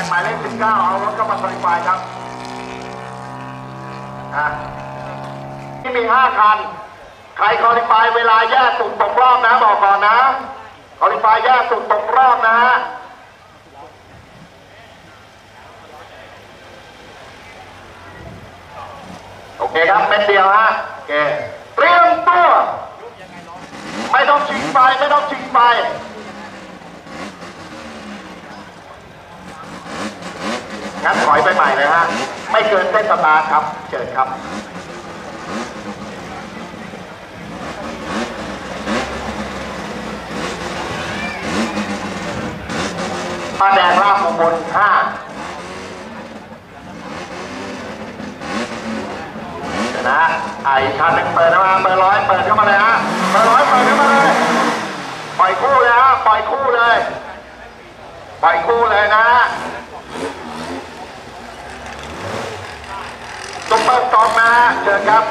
ข่งหมายเลข19 เอารถเข้ามาสลิปายครับนี่มี 5 คัน ใครคอลิฟายเวลาแยกสุดตกรอบนะ บอกก่อนนะคอลิฟายแยกสุดตกรอบนะฮะโอเคครับเป็นเดียวฮะโอเคเตรียมตัว ไม่ต้องชิงไป ไม่ต้องชิงไป ไปใหม่เลยฮะ ไม่เกินเส้นสตาร์ครับ เชิญครับป้าแดงลาบบลห้าเดี๋ยวนะไอ้คันหนึงเปิดเข้ามาเบอร์ร้อยเปิดเข้ามาเลยฮะเบอร์ร้อยเปิดเข้ามาเลยปล่อยคู่เลยฮะปล่อยคู่เลยปล่อยคู่เลยนะ ฮะซุปเปอร์สตองมาเชิญครับ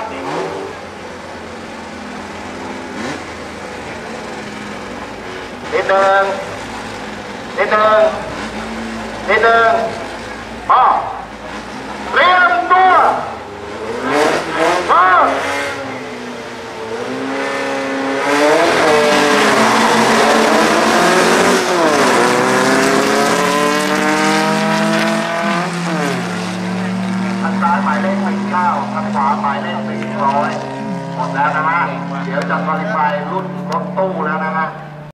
นิดหนึ่งนิดหนึ่งนิดหนึ่งพ่อ สาหมายเลขสี่ร้อยหมดแล้วนะฮะเดี๋ยวจะคอลิฟายรุ่นรถตู้แล้วนะฮะ